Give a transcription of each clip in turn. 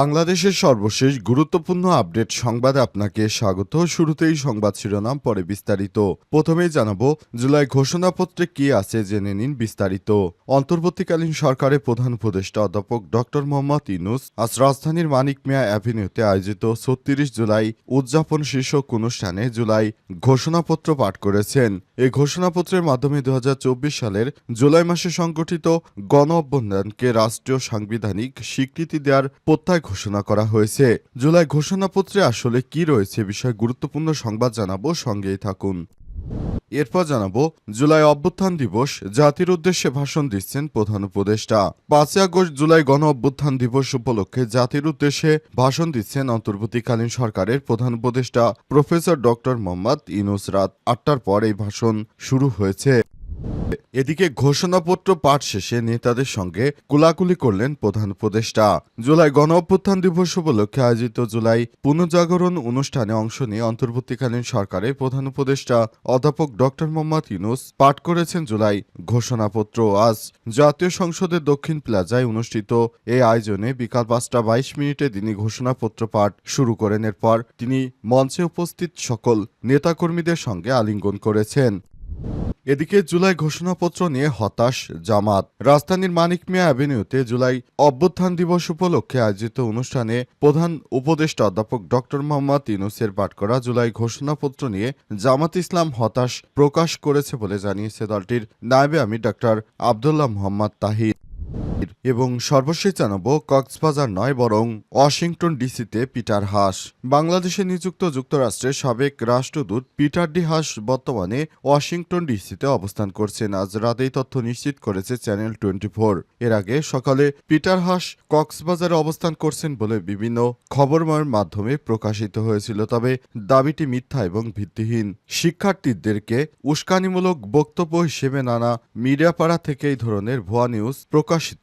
বাংলাদেশের সর্বশেষ গুরুত্বপূর্ণ আপডেট সংবাদ আপনাকে স্বাগত। শুরুতেই সংবাদ শিরোনাম, পরে বিস্তারিত। প্রথমেই জানাব, জুলাই ঘোষণাপত্রে কি আছে জেনে নিন বিস্তারিত। অন্তর্বর্তীকালীন সরকারের প্রধান উপদেষ্টা অধ্যাপক ডক্টর মোহাম্মদ ইনুস আজ রাজধানীর মানিক মিয়া অ্যাভিনিউতে আয়োজিত ছত্রিশ জুলাই উদযাপন শীর্ষক অনুষ্ঠানে জুলাই ঘোষণাপত্র পাঠ করেছেন। এই ঘোষণাপত্রের মাধ্যমে দু হাজার চব্বিশ সালের জুলাই মাসে সংগঠিত গণ অভ্যুত্থানকে রাষ্ট্রীয় সাংবিধানিক স্বীকৃতি দেওয়ার প্রত্যয় ঘোষণা করা হয়েছে। জুলাই ঘোষণাপত্রে আসলে কি রয়েছে বিষয়ে গুরুত্বপূর্ণ সংবাদ জানাব সঙ্গেই থাকুন। এরপর জানাব, জুলাই অভ্যুত্থান দিবস জাতির উদ্দেশ্যে ভাষণ দিচ্ছেন প্রধান উপদেষ্টা। পাঁচই আগস্ট জুলাই গণ অভ্যুত্থান দিবস উপলক্ষে জাতির উদ্দেশ্যে ভাষণ দিচ্ছেন অন্তর্বর্তীকালীন সরকারের প্রধান উপদেষ্টা প্রফেসর ডক্টর মোহাম্মদ ইনুস রাত আটটার পর এই ভাষণ শুরু হয়েছে। এদিকে ঘোষণাপত্র পাঠ শেষে নেতাদের সঙ্গে কুলাকুলি করলেন প্রধান উপদেষ্টা। জুলাই গণ অভ্যুত্থান দিবস উপলক্ষে আয়োজিত জুলাই পুনর্জাগরণ অনুষ্ঠানে অংশ নিয়ে অন্তর্বর্তীকালীন সরকারের প্রধান উপদেষ্টা অধ্যাপক ডক্টর মোহাম্মদ ইউনুস পাঠ করেছেন জুলাই ঘোষণাপত্র। আজ জাতীয় সংসদের দক্ষিণ প্লাজায় অনুষ্ঠিত এই আয়োজনে বিকাল পাঁচটা বাইশ মিনিটে তিনি ঘোষণাপত্র পাঠ শুরু করেন। এরপর তিনি মঞ্চে উপস্থিত সকল নেতাকর্মীদের সঙ্গে আলিঙ্গন করেছেন। এদিকে জুলাই ঘোষণাপত্র নিয়ে হতাশ জামাত। রাজধানীর মানিক মিয়া অ্যাভিনিউতে জুলাই অভ্যুত্থান দিবস উপলক্ষে আয়োজিত অনুষ্ঠানে প্রধান উপদেষ্টা অধ্যাপক ডক্টর মোহাম্মদ ইনুসের পাঠ করা জুলাই ঘোষণাপত্র নিয়ে জামাত ইসলাম হতাশ প্রকাশ করেছে বলে জানিয়েছে দলটির নায়েবে আমি ডক্টর আবদুল্লাহ মোহাম্মদ তাহির। এবং সর্বশেষ জানাব, কক্সবাজার নয়, বরং ওয়াশিংটন ডিসিতে পিটার হাস। বাংলাদেশে নিযুক্ত যুক্তরাষ্ট্রের সাবেক রাষ্ট্রদূত পিটার ডি হাস বর্তমানে ওয়াশিংটন ডিসিতে অবস্থান করছেন। আজ রাতেই তথ্য নিশ্চিত করেছে চ্যানেল টোয়েন্টি এর আগে সকালে পিটার হাস কক্সবাজারে অবস্থান করছেন বলে বিভিন্ন খবরময়ের মাধ্যমে প্রকাশিত হয়েছিল, তবে দাবিটি মিথ্যা এবং ভিত্তিহীন। শিক্ষার্থীদেরকে উস্কানিমূলক বক্তব্য হিসেবে নানা মিডিয়াপাড়া থেকে এই ধরনের ভুয়া নিউজ প্রকাশিত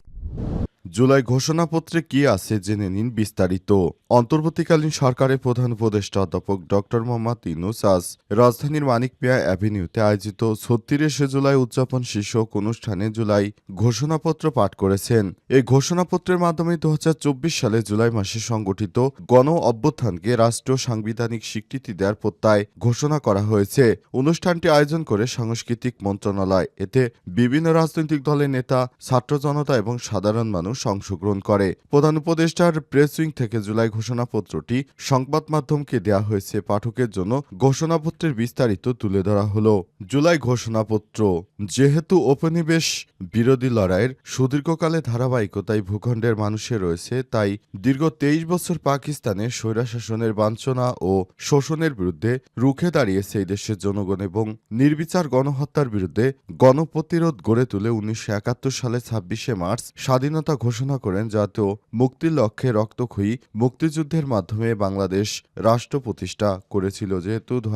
জুলাই ঘোষণাপত্রে কি আছে জেনে নিন বিস্তারিত। অন্তর্বর্তীকালীন সরকারের প্রধান উপদেষ্টা অধ্যাপক ডক্টর মোহাম্মদ ইনুস আজ রাজধানীর মানিক মিয়া অ্যাভিনিউতে আয়োজিত ছত্রিশে জুলাই উদযাপন শীর্ষক অনুষ্ঠানে জুলাই ঘোষণাপত্র পাঠ করেছেন। এই ঘোষণাপত্রের মাধ্যমে দু সালে জুলাই মাসে সংগঠিত গণ অভ্যুত্থানকে রাষ্ট্রীয় সাংবিধানিক স্বীকৃতি দেওয়ার প্রত্যয় ঘোষণা করা হয়েছে। অনুষ্ঠানটি আয়োজন করে সাংস্কৃতিক মন্ত্রণালয়। এতে বিভিন্ন রাজনৈতিক দলের নেতা, ছাত্র জনতা এবং সাধারণ মানুষ অংশগ্রহণ করে। প্রধান উপদেষ্টার প্রেস উইং থেকে জুলাই ঘোষণাপত্রটি সংবাদ মাধ্যমকে দেয়া হয়েছে পাঠকের জন্য। ঘোষণাপত্রের বিস্তারিত তুলে ধরা হলো। জুলাই ঘোষণাপত্র। যেহেতু উপনিবেশ বিরোধী লড়াইয়ের সুদীর্ঘকালে ধারাবাহিকতায় ভূখণ্ডের মানুষের রয়েছে, তাই দীর্ঘ তেইশ বছর পাকিস্তানের স্বৈরাশাসনের বাঞ্ছনা ও শোষণের বিরুদ্ধে রুখে দাঁড়িয়েছে এই দেশের জনগণ এবং নির্বিচার গণহত্যার বিরুদ্ধে গণপ্রতিরোধ গড়ে তুলে উনিশশো একাত্তর সালে ছাব্বিশে মার্চ স্বাধীনতা ঘোষণা করেন। জাতীয় মুক্তির লক্ষ্যে রক্তক্ষয়ী মুক্তিযুদ্ধের মাধ্যমে বাংলাদেশ রাষ্ট্র প্রতিষ্ঠা করেছিল, যেহেতু দু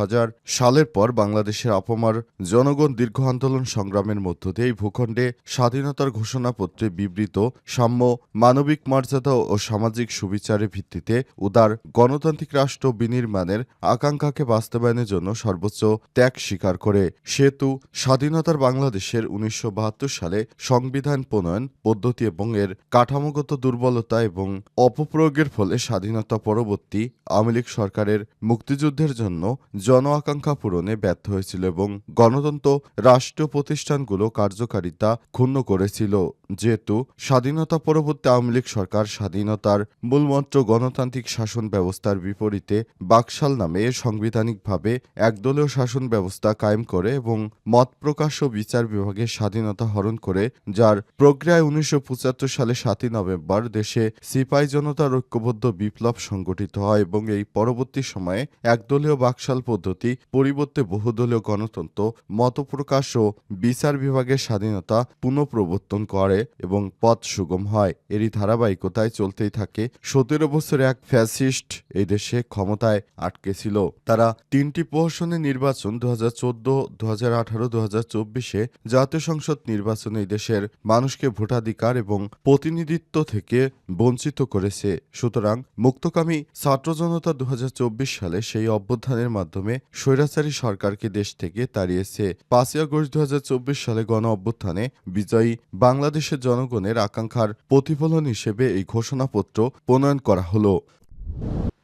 সালের পর বাংলাদেশের অপমার জনগণ দীর্ঘ আন্দোলন সংগ্রামের মধ্য দিয়ে এই ভূখণ্ডে স্বাধীনতার ঘোষণাপত্রে বিবৃত সাম্য মানবিক মর্যাদা ও সামাজিক সুবিচারের ভিত্তিতে উদার গণতান্ত্রিক রাষ্ট্র বিনির্মাণের আকাঙ্ক্ষাকে বাস্তবায়নের জন্য সর্বোচ্চ ত্যাগ স্বীকার করে। সেতু স্বাধীনতার বাংলাদেশের উনিশশো বাহাত্তর সালে সংবিধান প্রণয়ন পদ্ধতি এবং এর কাঠামোগত দুর্বলতা এবং অপপ্রয়োগের ফলে স্বাধীনতা পরবর্তী আওয়ামী লীগ সরকারের মুক্তিযুদ্ধের জন্য জন আকাঙ্ক্ষা পূরণে ব্যর্থ হয়েছিল এবং গণতন্ত্র রাষ্ট্রীয় প্রতিষ্ঠানগুলো কার্যকারিতা ক্ষুণ্ণ করেছিল। যেহেতু স্বাধীনতা পরবর্তী আওয়ামী লীগ সরকার স্বাধীনতার মূলমন্ত্র গণতান্ত্রিক শাসন ব্যবস্থার বিপরীতে বাকশাল নামে সাংবিধানিকভাবে একদলীয় শাসন ব্যবস্থা কায়েম করে এবং মত প্রকাশ ও বিচার বিভাগের স্বাধীনতা হরণ করে, যার প্রক্রিয়ায় উনিশশো পঁচাত্তর সালে সাতই নভেম্বর দেশে সিপাই জনতার ঐক্যবদ্ধ বিপ্লব সংগঠিত হয় এবং এই পরবর্তী সময়ে একদলীয় বাকশাল পদ্ধতি, পরিবর্তে বহুদলীয় গণতন্ত্র, মতপ্রকাশ ও বিচার বিভাগের স্বাধীনতা পুনঃপ্রবর্তন করে এবং পথ সুগম হয়। এরই ধারাবাহিকতায় চলতেই থাকে। সতেরো বছরে এক ফ্যাসিস্ট এই দেশে ক্ষমতায় আটকে ছিল। তারা তিনটি প্রহসনের নির্বাচন দু হাজার চোদ্দ দু হাজার আঠারো দু হাজার চব্বিশে জাতীয় সংসদ নির্বাচনে এই দেশের মানুষকে ভোটাধিকার এবং প্রতিনিধিত্ব থেকে বঞ্চিত করেছে। সুতরাং মুক্তকামী ছাত্র জনতা দুহাজার চব্বিশ সালে সেই অভ্যুত্থানের মাধ্যমে স্বৈরাচারী সরকারকে দেশ থেকে তাড়িয়েছে। পাঁচই আগস্ট দু হাজার চব্বিশ সালে গণ অভ্যুত্থানে বিজয়ী বাংলাদেশের জনগণের আকাঙ্ক্ষার প্রতিফলন হিসেবে এই ঘোষণাপত্র প্রণয়ন করা হলো।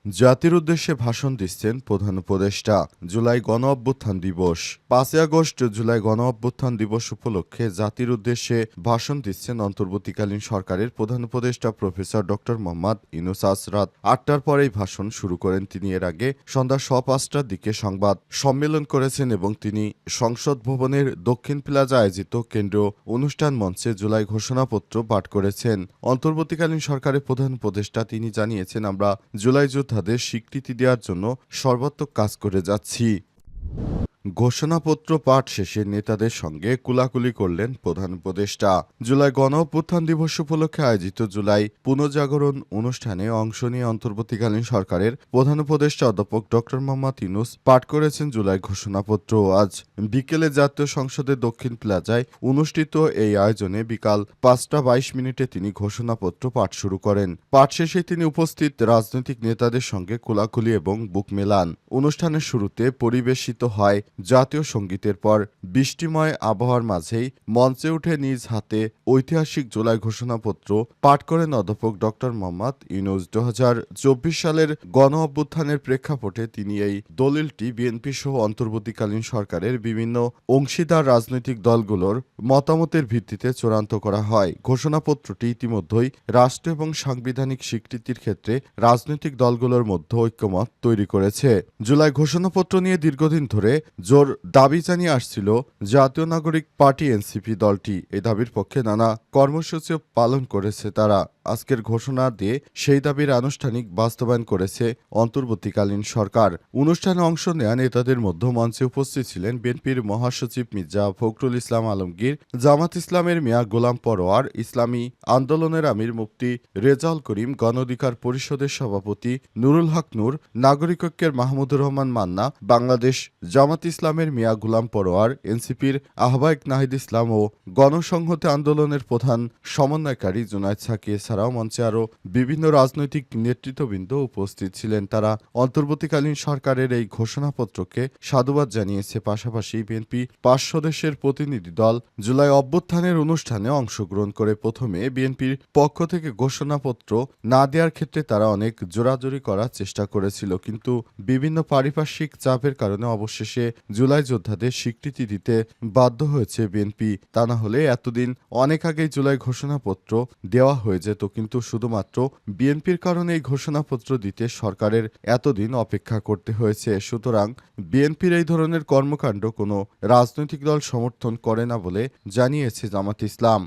জাতির উদ্দেশ্যে ভাষণ দিচ্ছেন প্রধান উপদেষ্টা। জুলাই গণ অভ্যুত্থান দিবস। পাঁচই আগস্ট জুলাই গণ অভ্যুত্থান দিবস উপলক্ষে জাতির উদ্দেশ্যে ভাষণ দিচ্ছেন অন্তর্বর্তীকালীন সরকারের প্রধান উপদেষ্টা প্রফেসর ডক্টর মোহাম্মদ ইনুসাস রাত আটটার পরেই ভাষণ শুরু করেন তিনি। এর আগে সন্ধ্যা স পাঁচটার দিকে সংবাদ সম্মেলন করেছেন এবং তিনি সংসদ ভবনের দক্ষিণ প্লাজা আয়োজিত কেন্দ্রীয় অনুষ্ঠান মঞ্চে জুলাই ঘোষণাপত্র পাঠ করেছেন। অন্তর্বর্তীকালীন সরকারের প্রধান উপদেষ্টা তিনি জানিয়েছেন, আমরা জুলাই যোদ্ধাদের স্বীকৃতি দেওয়ার জন্য সর্বাত্মক কাজ করে যাচ্ছি। ঘোষণাপত্র পাঠ শেষে নেতাদের সঙ্গে কুলাকুলি করলেন প্রধান উপদেষ্টা। জুলাই গণ দিবস উপলক্ষে আয়োজিত জুলাই পুনর্জাগরণ অনুষ্ঠানে অংশ নিয়ে অন্তর্বর্তীকালীন সরকারের প্রধান উপদেষ্টা অধ্যাপক ডক্টর মোহাম্মদ ইউনুস পাঠ করেছেন জুলাই ঘোষণাপত্র। আজ বিকেলে জাতীয় সংসদের দক্ষিণ প্লাজায় অনুষ্ঠিত এই আয়োজনে বিকাল পাঁচটা বাইশ মিনিটে তিনি ঘোষণাপত্র পাঠ শুরু করেন। পাঠ শেষে তিনি উপস্থিত রাজনৈতিক নেতাদের সঙ্গে কোলাকুলি এবং বুক মেলান। অনুষ্ঠানের শুরুতে পরিবেশিত হয় জাতীয় সঙ্গীতের পর বৃষ্টিময় আবহাওয়ার মাঝেই মঞ্চে উঠে নিজ হাতে ঐতিহাসিক জুলাই ঘোষণাপত্র পাঠ করেন অধ্যাপক ডক্টর মোহাম্মদ ইউনুস দু সালের গণ অভ্যুত্থানের প্রেক্ষাপটে তিনি এই দলিলটি বিএনপি সহ অন্তর্বর্তীকালীন সরকারের বিভিন্ন অংশীদার রাজনৈতিক দলগুলোর মতামতের ভিত্তিতে চূড়ান্ত করা হয়। ঘোষণাপত্রটি ইতিমধ্যেই রাষ্ট্র এবং সাংবিধানিক স্বীকৃতির ক্ষেত্রে রাজনৈতিক দলগুলোর মধ্যে ঐক্যমত তৈরি করেছে। জুলাই ঘোষণাপত্র নিয়ে দীর্ঘদিন ধরে জোর দাবি জানিয়ে আসছিল জাতীয় নাগরিক পার্টি এনসিপি দলটি। এই দাবির পক্ষে নানা কর্মসূচিও পালন করেছে তারা। আজকের ঘোষণা দিয়ে সেই দাবির আনুষ্ঠানিক বাস্তবায়ন করেছে অন্তর্বর্তীকালীন সরকার। অনুষ্ঠানে অংশ নেয়া নেতাদের মধ্যে মঞ্চে উপস্থিত ছিলেন বিএনপির মহাসচিব মির্জা ফখরুল ইসলাম আলমগীর, জামাত ইসলামের মিয়া গোলাম পরোয়ার, ইসলামী আন্দোলনের আমির মুফতি রেজাউল করিম গণ অধিকার পরিষদের সভাপতি নুরুল হক নূর, নাগরিক ঐক্যের মাহমুদুর রহমান মান্না, বাংলাদেশ জামাত ইসলামের মিয়া গোলাম পরোয়ার, এনসিপির আহ্বায়ক নাহিদ ইসলাম ও গণসংহতি আন্দোলনের প্রধান সমন্বয়কারী জুনায়দ সাকি এছাড়াও মঞ্চে আরও বিভিন্ন রাজনৈতিক নেতৃত্ববৃন্দ উপস্থিত ছিলেন। তারা অন্তর্বর্তীকালীন সরকারের এই ঘোষণাপত্রকে সাধুবাদ জানিয়েছে। পাশাপাশি বিএনপি পাঁচ সদস্যের প্রতিনিধি দল জুলাই অভ্যুত্থানের অনুষ্ঠানে অংশগ্রহণ করে প্রথমে বিএনপির পক্ষ থেকে ঘোষণাপত্র না দেওয়ার ক্ষেত্রে তারা অনেক জোরাজোরি করার চেষ্টা করেছিল। কিন্তু বিভিন্ন পারিপার্শ্বিক চাপের কারণে অবশেষে জুলাই যোদ্ধাদের স্বীকৃতি দিতে বাধ্য হয়েছে বিএনপি। তা না হলে এতদিন অনেক আগেই জুলাই ঘোষণাপত্র দেওয়া হয়ে যেত, কিন্তু শুধুমাত্র বিএনপির কারণে এই ঘোষণাপত্র দিতে সরকারের এতদিন অপেক্ষা করতে হয়েছে। সুতরাং বিএনপির এই ধরনের কর্মকাণ্ড কোনো রাজনৈতিক দল সমর্থন করে না বলে জানিয়েছে জামাত ইসলাম।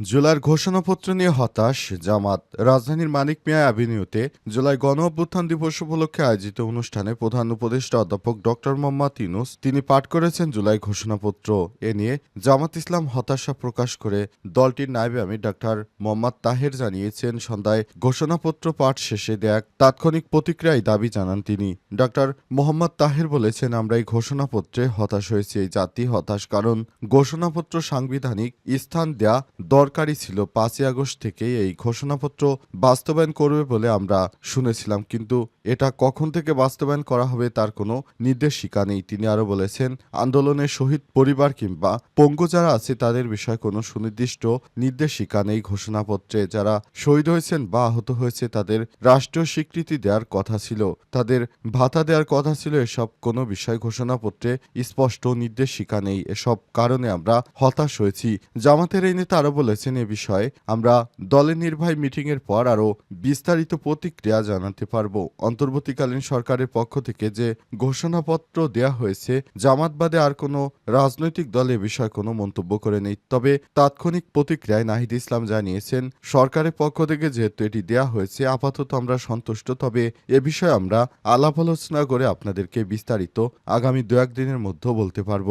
জুলাইয়ের ঘোষণাপত্র নিয়ে হতাশ জামাত। রাজধানীর মানিক মিয়া অ্যাভিনিউতে জুলাই গণ অভ্যুত্থান দিবস উপলক্ষে আয়োজিত অনুষ্ঠানে প্রধান উপদেষ্টা অধ্যাপক ডক্টর মোহাম্মদ ইউনুস, তিনি পাঠ করেছেন জুলাই ঘোষণাপত্র। এ নিয়ে জামাত ইসলাম হতাশা প্রকাশ করে দলটির নায়েবে আমি ডাক্তার মোহাম্মদ তাহের জানিয়েছেন, সন্ধ্যায় ঘোষণাপত্র পাঠ শেষে দেয়া তাৎক্ষণিক প্রতিক্রিয়ায় দাবি জানান তিনি। ডাক্তার মোহাম্মদ তাহের বলেছেন, আমরা এই ঘোষণাপত্রে হতাশ হয়েছি, এই জাতি হতাশ, কারণ ঘোষণাপত্র সাংবিধানিক স্থান দেয়া দরকারি ছিল পাঁচই আগস্ট থেকেই এই ঘোষণাপত্র বাস্তবায়ন করবে বলে আমরা শুনেছিলাম, কিন্তু এটা কখন থেকে বাস্তবায়ন করা হবে তার কোনো নির্দেশিকা নেই। তিনি আরও বলেছেন আন্দোলনের শহীদ পরিবার কিংবা পঙ্গু যারা আছে তাদের বিষয়ে কোনো সুনির্দিষ্ট নির্দেশিকা নেই। ঘোষণাপত্রে যারা শহীদ হয়েছেন বা আহত হয়েছে তাদের রাষ্ট্রীয় স্বীকৃতি দেওয়ার কথা ছিল। তাদের ভাতা দেওয়ার কথা ছিল, এসব কোনো বিষয় ঘোষণাপত্রে স্পষ্ট নির্দেশিকা নেই। এসব কারণে আমরা হতাশ হয়েছি। জামাতের এই নেতা আরও বলেছেন বলেছেন এ বিষয়ে আমরা দলের নির্বাহী মিটিংয়ের পর আরও বিস্তারিত প্রতিক্রিয়া জানাতে পারব। অন্তর্বর্তীকালীন সরকারের পক্ষ থেকে যে ঘোষণাপত্র দেয়া হয়েছে জামাত বাদে আর কোনো রাজনৈতিক দল এ বিষয়ে কোনো মন্তব্য করে নেই। তবে তাৎক্ষণিক প্রতিক্রিয়ায় নাহিদ ইসলাম জানিয়েছেন, সরকারের পক্ষ থেকে যেহেতু এটি দেয়া হয়েছে, আপাতত আমরা সন্তুষ্ট। তবে এ বিষয়ে আমরা আলাপ আলোচনা করে আপনাদেরকে বিস্তারিত আগামী দু একদিনের মধ্যে বলতে পারব।